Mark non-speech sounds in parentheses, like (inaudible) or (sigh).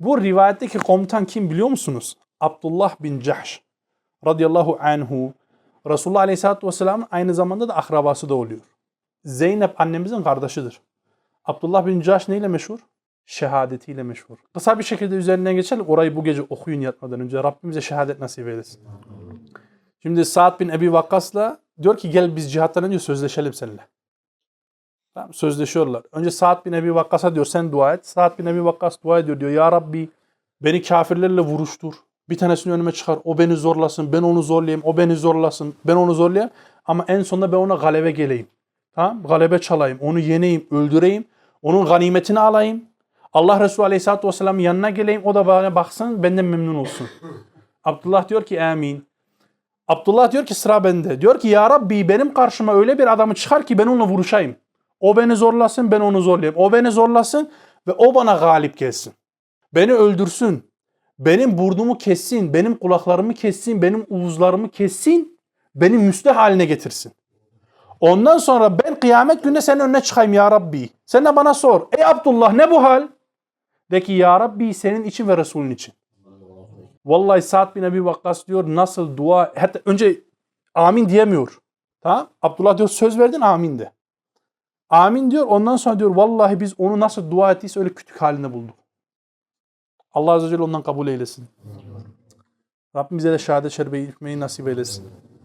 Bu rivayetteki komutan kim biliyor musunuz? Abdullah bin Cahş radıyallahu anhu. Resulullah aleyhissalatü vesselamın aynı zamanda da akrabası da oluyor. Zeynep annemizin kardeşidir. Abdullah bin Cahş neyle meşhur? Şehadetiyle meşhur. Kısa bir şekilde üzerinden geçelim. Orayı bu gece okuyun yatmadan önce. Rabbimize şehadet nasip eylesin. Şimdi Sa'd bin Ebi Vakkas'la diyor ki gel biz cihattan önce sözleşelim seninle. Tamam, sözleşiyorlar. Önce Sa'd bin Ebi Vakkas'a diyor sen dua et. Sa'd bin Ebi Vakkas dua ediyor diyor. Ya Rabbi beni kafirlerle vuruştur. Bir tanesini önüme çıkar. O beni zorlasın. Ben onu zorlayayım. O beni zorlasın. Ben onu zorlayayım. Ama en sonunda ben ona galebe geleyim. Tamam? Galebe çalayım. Onu yeneyim. Öldüreyim. Onun ganimetini alayım. Allah Resulü Aleyhisselatü Vesselam'ın yanına geleyim. O da bana baksın. Benden memnun olsun. (laughs) Abdullah diyor ki amin. Abdullah diyor ki sıra bende. Diyor ki ya Rabbi benim karşıma öyle bir adamı çıkar ki ben onunla vuruşayım. O beni zorlasın ben onu zorlayayım. O beni zorlasın ve o bana galip gelsin. Beni öldürsün. Benim burnumu kessin. Benim kulaklarımı kessin. Benim uzlarımı kessin. Beni müste haline getirsin. Ondan sonra ben kıyamet gününe senin önüne çıkayım ya Rabbi. Sen de bana sor. Ey Abdullah ne bu hal? De ki ya Rabbi senin için ve Resulün için. Vallahi Sa'd bin Ebi Vakkas diyor nasıl dua hatta önce amin diyemiyor. Tamam? Abdullah diyor söz verdin amin de. Amin diyor ondan sonra diyor vallahi biz onu nasıl dua ettiyse öyle kütük halinde bulduk. Allah Azze ve Celle ondan kabul eylesin. Rabbimize de şehadet şerbeyi ilmeyi nasip eylesin.